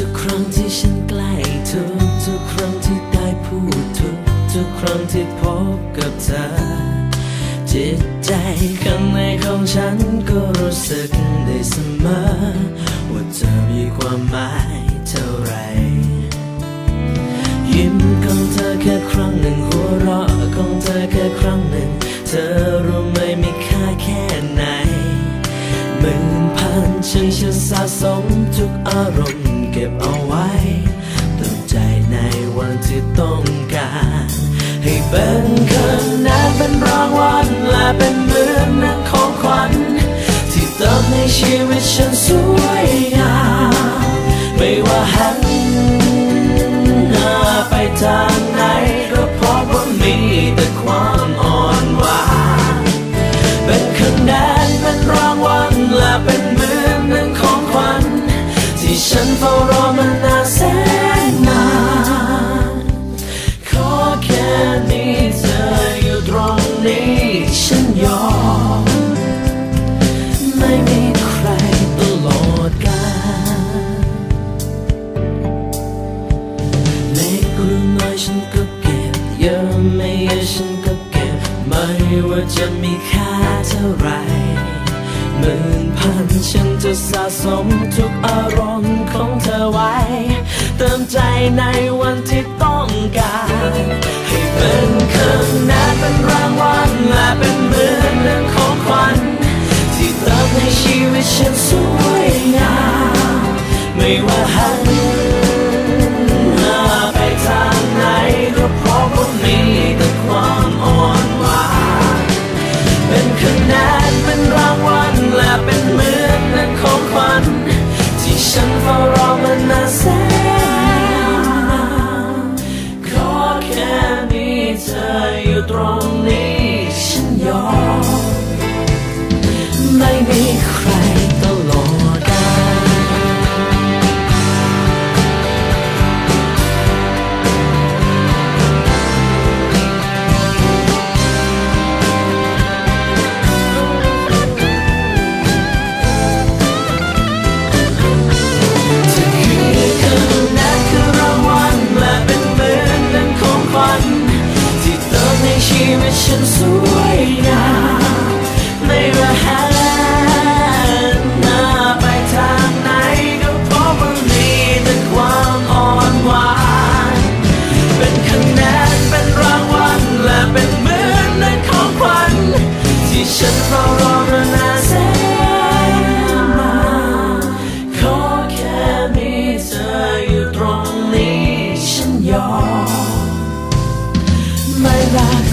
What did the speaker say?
ทุกครั้งที่ฉันใกล้ทุกทุกครั้งที่ได้พูดทุกทุกครั้งที่พบกับเธอ จิตใจข้างในของฉันก็รู้สึกได้เสมอ ว่าเธอมีความหมายเท่าไหรยิ้มของเธอแค่ครั้งหนึ่งหัวเราะของเธอแค่ครั้งหนึ่ง เธอรู้ไหมมีค่าแค่ไหนหมื่นพันฉันสะสมทุกอารมณ์ ให้เป็นคะแนนเป็นรางวัลและเป็นเหมือนนักของขวัญที่เติมในชีวิตฉันสวยงามไม่ว่าหันหน้าไปทางไหนก็พบว่ามีแต่ความอ่อนหวานเป็นคะแนนเป็นรางวัลและเป็นเหมือนหนึ่งของขวัญที่ฉันเฝ้ารอมา ไม่ว่าจะมีค่าเท่าไรหมื่นพันฉันจะสะสมทุกอารมณ์ของเธอไว้ เติมใจในวันที่ต้องการ ให้เป็นคะแนนเป็นรางวัลและเป็นเหมือนเรื่องของขวัญที่เติมให้ชีวิตฉันสวยงามไม่ว่าหัน คะแนนเป็นรางวัลและเป็นเหมือนนั้นของขวัญที่ฉันเฝ้ารอมานานแสน ไ